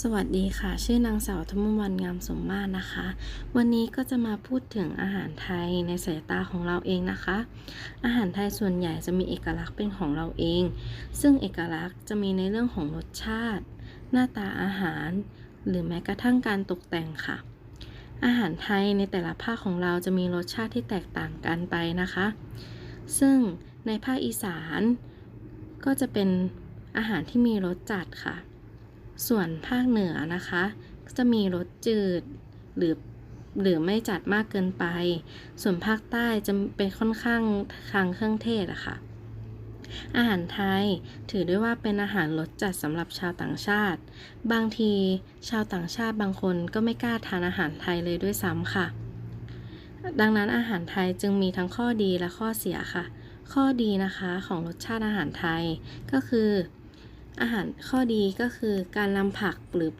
สวัสดีค่ะ ชื่อนางสาวธมวันงามสมมาตรนะคะ วันนี้ก็จะมาพูดถึงอาหารไทยในสายตาของเราเองนะคะ อาหารไทยส่วนใหญ่จะมีเอกลักษณ์เป็นของเราเอง ซึ่งเอกลักษณ์จะมีในเรื่องของรสชาติ หน้าตาอาหาร หรือแม้กระทั่งการตกแต่งค่ะ อาหารไทยในแต่ละภาคของเราจะมีรสชาติที่แตกต่างกันไปนะคะ ซึ่งในภาคอีสานก็จะเป็นอาหารที่มีรสจัดค่ะ ส่วนภาคเหนือนะคะจะมีรสจืดหรือหรือไม่จัดมากเกินไป ส่วนภาคใต้จะเป็นค่อนข้างทางเครื่องเทศอะค่ะ อาหารไทยถือได้ว่าเป็นอาหารรสจัดสำหรับชาวต่างชาติ บางทีชาวต่างชาติบางคนก็ไม่กล้าทานอาหารไทยเลยด้วยซ้ำค่ะ ดังนั้นอาหารไทยจึงมีทั้งข้อดีและข้อเสียค่ะ ข้อดีนะคะของรสชาติอาหารไทยก็คือ อาหารข้อดีก็คือการนำผักหรือ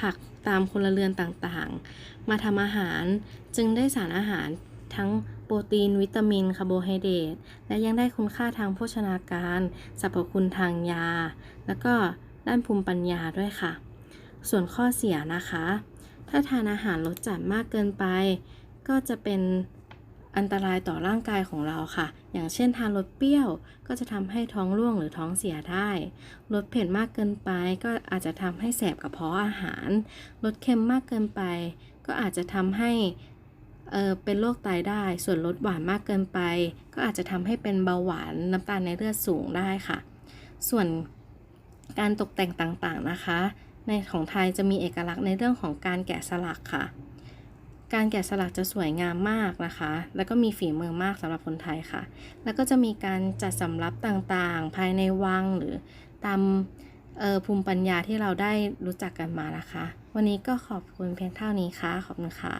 ผักตามพละเรือนต่างๆ มาทำอาหารจึงได้สารอาหารทั้งโปรตีน วิตามิน คาร์โบไฮเดรตและยังได้คุณค่าทางโภชนาการสรรพคุณทางยา แล้วก็ด้านภูมิปัญญาด้วยค่ะ ส่วนข้อเสียนะคะ ถ้าทานอาหารรสจัดมากเกินไป ก็จะเป็น อันตรายต่อร่างกายของเราค่ะ อย่างเช่นทานรสเปรี้ยวก็จะทำให้ท้องร่วงหรือท้องเสียได้ รสเผ็ดมากเกินไปก็อาจจะทำให้แสบกระเพาะอาหาร รสเค็มมากเกินไป ก็อาจจะทำให้เออเป็นโรคไตได้ ส่วนรสหวานมากเกินไป ก็อาจจะทำให้เป็นเบาหวานน้ำตาลในเลือดสูงได้ค่ะ ส่วนการตกแต่งต่างๆนะคะ ในของไทยจะมีเอกลักษณ์ในเรื่องของการแกะสลักค่ะ การแกะสลักจะสวยงามมากนะคะ แล้วก็มีฝีมือมากสำหรับคนไทยค่ะ แล้วก็จะมีการจัดสำรับต่างๆ ภายในวังหรือตามออภูมิปัญญาที่เราได้รู้จักกันมานะคะ วันนี้ก็ขอบคุณเพียงเท่านี้ค่ะ ขอบคุณค่ะ